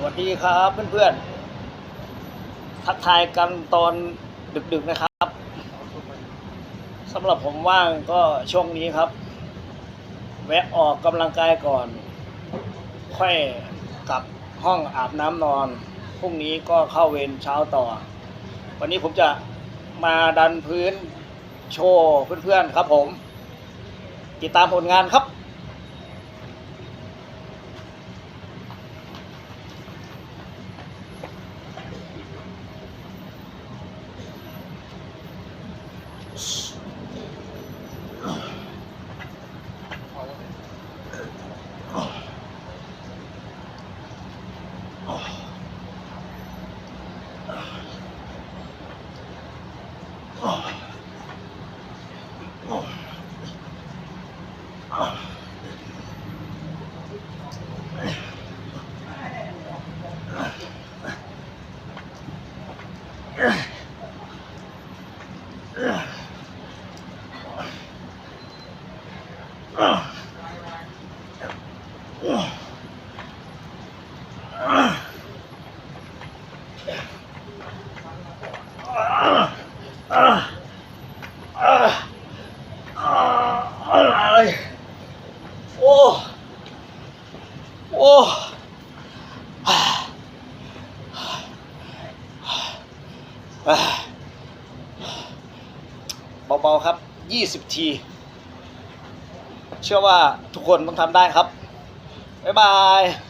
สวัสดีครับเพื่อนๆ ทักทายกันตอนดึกๆนะครับสำหรับผมว่างก็ช่วงนี้ครับ แวะออกกำลังกายก่อน ค่อยกลับห้องอาบน้ำนอน พรุ่งนี้ก็เข้าเวรเช้าต่อ วันนี้ผมจะมาดันพื้นโชว์เพื่อนๆครับผม ติดตามผลงานครับ อะไรโอ้ โอ้ เบาๆครับ 20 ที เชื่อว่าทุกคนต้องทำได้ครับ บ๊ายบาย